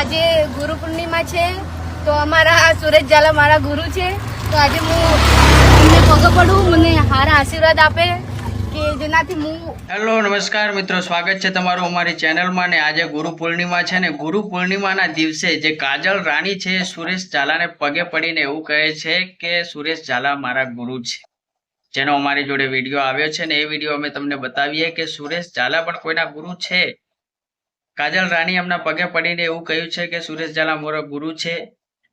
આજે ગુરુ પૂર્ણિમા છે, તો અમારા સુરજ ઝાલા મારા ગુરુ છે. તો આજે હું એમને પડું, મને સારા આશીર્વાદ આપે કે જેનાથી હું હેલો, નમસ્કાર મિત્રો, સ્વાગત છે તમારું અમારી ચેનલમાં ને આજે ગુરુ પૂર્ણિમા છે ને ગુરુ પૂર્ણિમાના દિવસે જે કાજલ રાણી છે, સુરેશ ઝાલાને પગે પડીને એવું કહે છે કે સુરેશ ઝાલા મારા ગુરુ છે. જેનો અમારી જોડે વીડિયો આવ્યો છે ને એ વીડિયો અમે તમને બતાવીએ કે સુરેશ ઝાલા પણ કોઈના ગુરુ છે. કાજલ રાણી એમના પગે પડીને એવું કહ્યું છે કે સુરેશ ઝાલા મારો ગુરુ છે.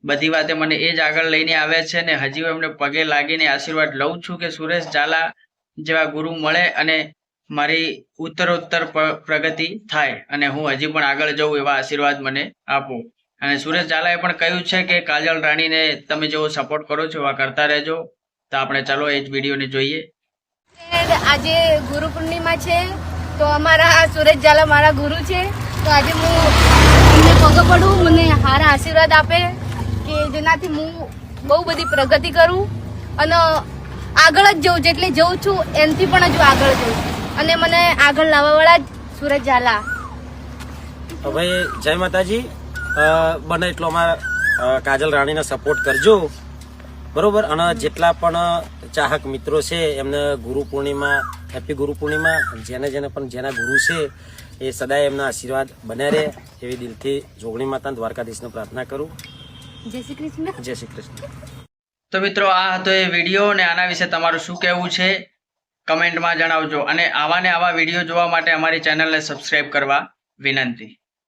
બધી વાતે મને એ જ આગળ લઈને આવે છે ને હજી એમને પગે લાગીને આશીર્વાદ લઉં છું કે સુરેશ ઝાલા જેવા ગુરુ મળે અને મારી ઉત્તરોત્તર પ્રગતિ થાય અને હું હજી પણ આગળ જઉં એવા આશીર્વાદ મને આપો. અને સુરેશ ઝાલાએ પણ કહ્યું છે કે કાજલ રાણીને તમે જેવો સપોર્ટ કરો છો એવા કરતા રહેજો. તો આપણે ચાલો એ જ વિડીયોને જોઈએ. આજે ગુરુ પૂર્ણિમા છે તો અમારા સુરેશ ઝાલા મારા ગુરુ છે. તો આજે હું એમને પગ પડું, મને સારા આશીર્વાદ આપે કે જેનાથી હું બહુ બધી પ્રગતિ કરું અને આગળ જ જઉં, જેટલી જઉં છું, એનાથી પણ હજુ આગળ જઉં અને મને આગળ લાવવાવાળા જ સુરજ ઝાલા. તો ભાઈ, જય માતાજી. બને એટલો અમારા કાજલ રાણીને સપોર્ટ કરજો. બરોબર? અને જેટલા પણ ચાહક મિત્રો છે એમને ગુરુ પૂર્ણિમા હેપી ગુરુ પૂર્ણિમા જેને જેને પણ જેના ગુરુ છે એ સદાય એમના આશીર્વાદ બન્યા રહે એવી દિલથી જોગણી માતા દ્વારકાધીશને પ્રાર્થના કરું. જય શ્રી કૃષ્ણ. જય શ્રી કૃષ્ણ. તો મિત્રો આ હતો એ વીડિયો અને આના વિશે તમારું શું કહેવું છે કમેન્ટમાં જણાવજો. અને આવા ને આવા વીડિયો જોવા માટે અમારી ચેનલને સબસ્ક્રાઈબ કરવા વિનંતી.